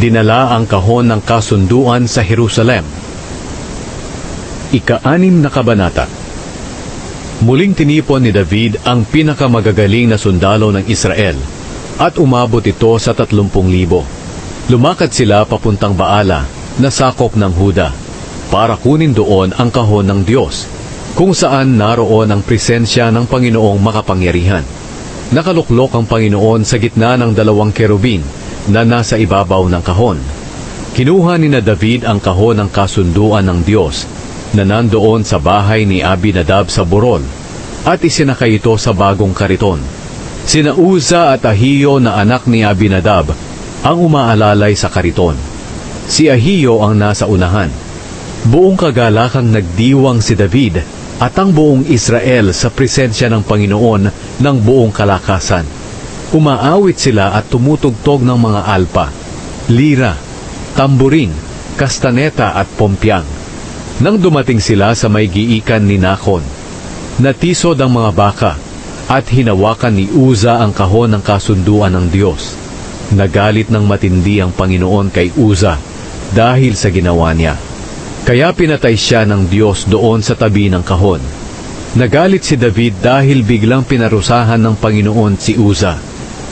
dinala ang kahon ng kasunduan sa Jerusalem. Ika-anim na kabanata Muling tinipon ni David ang pinakamagagaling na sundalo ng Israel at umabot ito sa tatlumpung libo. Lumakad sila papuntang Baala na sakop ng Huda para kunin doon ang kahon ng Diyos kung saan naroon ang presensya ng Panginoong makapangyarihan. Nakaluklok ang Panginoon sa gitna ng dalawang kerubin na nasa ibabaw ng kahon. Kinuha ni na David ang kahon ng kasunduan ng Diyos na nandoon sa bahay ni Abinadab sa Burol at isinakay ito sa bagong kariton. Sina Uza at Ahiyo na anak ni Abinadab ang umaalalay sa kariton. Si Ahiyo ang nasa unahan. Buong kagalakang nagdiwang si David at ang buong Israel sa presensya ng Panginoon ng buong kalakasan. Umaawit sila at tumutugtog ng mga alpa, lira, tamburin, kastaneta at pompyang. Nang dumating sila sa may giikan ni Nakon, natisod ang mga baka at hinawakan ni Uza ang kahon ng kasunduan ng Diyos. Nagalit ng matindi ang Panginoon kay Uza dahil sa ginawa niya. Kaya pinatay siya ng Diyos doon sa tabi ng kahon. Nagalit si David dahil biglang pinarusahan ng Panginoon si Uza.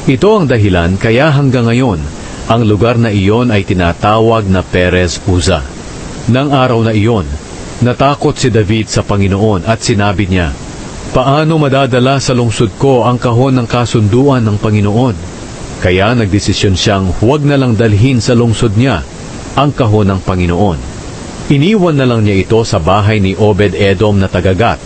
Ito ang dahilan kaya hanggang ngayon, ang lugar na iyon ay tinatawag na Perez Uza. Nang araw na iyon, natakot si David sa Panginoon at sinabi niya, Paano madadala sa lungsod ko ang kahon ng kasunduan ng Panginoon? Kaya nagdesisyon siyang huwag na lang dalhin sa lungsod niya ang kahon ng Panginoon. Iniwan na lang niya ito sa bahay ni Obed-Edom na tagagat.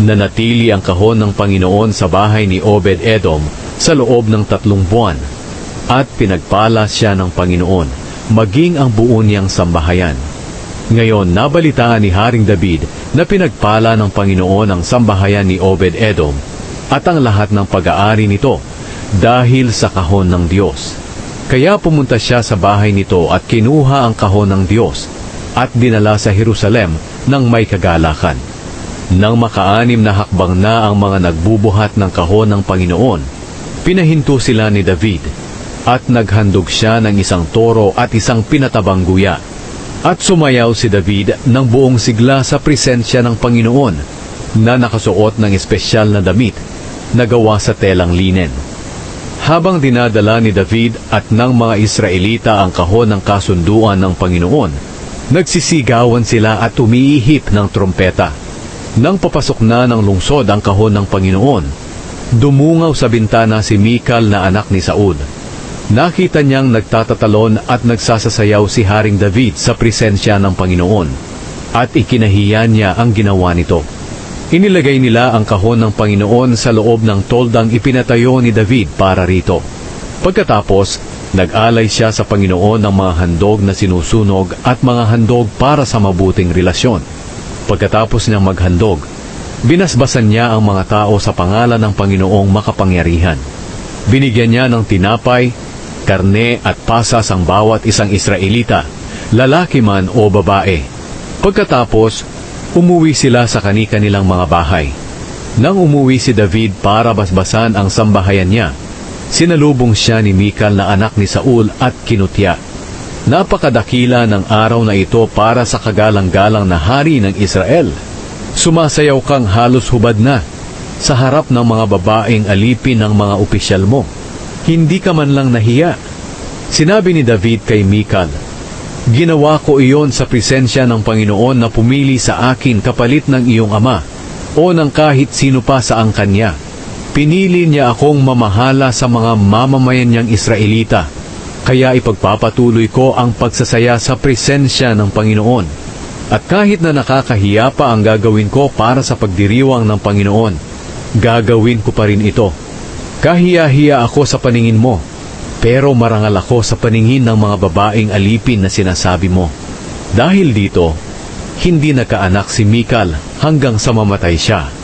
Nanatili ang kahon ng Panginoon sa bahay ni Obed-Edom sa loob ng tatlong buwan at pinagpala siya ng Panginoon maging ang buo niyang sambahayan. Ngayon, nabalitaan ni Haring David na pinagpala ng Panginoon ang sambahayan ni Obed-Edom at ang lahat ng pag-aari nito dahil sa kahon ng Diyos. Kaya pumunta siya sa bahay nito at kinuha ang kahon ng Diyos at dinala sa Jerusalem ng may kagalakan. Nang makaanim na hakbang na ang mga nagbubuhat ng kahon ng Panginoon, pinahinto sila ni David at naghandog siya ng isang toro at isang pinatabang guya. At sumayaw si David ng buong sigla sa presensya ng Panginoon na nakasuot ng espesyal na damit na gawa sa telang linen. Habang dinadala ni David at ng mga Israelita ang kahon ng kasunduan ng Panginoon, nagsisigawan sila at umiihip ng trompeta. Nang papasok na ng lungsod ang kahon ng Panginoon, dumungaw sa bintana si Mikal na anak ni Saud. Nakita niyang nagtatatalon at nagsasasayaw si Haring David sa presensya ng Panginoon at ikinahiya niya ang ginawa nito. Inilagay nila ang kahon ng Panginoon sa loob ng toldang ipinatayo ni David para rito. Pagkatapos, nag-alay siya sa Panginoon ng mga handog na sinusunog at mga handog para sa mabuting relasyon. Pagkatapos niyang maghandog, binasbasan niya ang mga tao sa pangalan ng Panginoong makapangyarihan. Binigyan niya ng tinapay, karne at pasas ang bawat isang Israelita, lalaki man o babae. Pagkatapos, umuwi sila sa kani-kanilang mga bahay. Nang umuwi si David para basbasan ang sambahayan niya, sinalubong siya ni Mikal na anak ni Saul at kinutya. Napakadakila ng araw na ito para sa kagalang-galang na hari ng Israel. Sumasayaw kang halos hubad na sa harap ng mga babaeng alipin ng mga opisyal mo. Hindi ka man lang nahiya. Sinabi ni David kay Mikal, Ginawa ko iyon sa presensya ng Panginoon na pumili sa akin kapalit ng iyong ama o ng kahit sino pa sa ang kanya. Pinili niya akong mamahala sa mga mamamayan niyang Israelita, kaya ipagpapatuloy ko ang pagsasaya sa presensya ng Panginoon. At kahit na nakakahiya pa ang gagawin ko para sa pagdiriwang ng Panginoon, gagawin ko pa rin ito. Kahiya-hiya ako sa paningin mo, pero marangal ako sa paningin ng mga babaeng alipin na sinasabi mo. Dahil dito, hindi nakaanak si Mikal hanggang sa mamatay siya.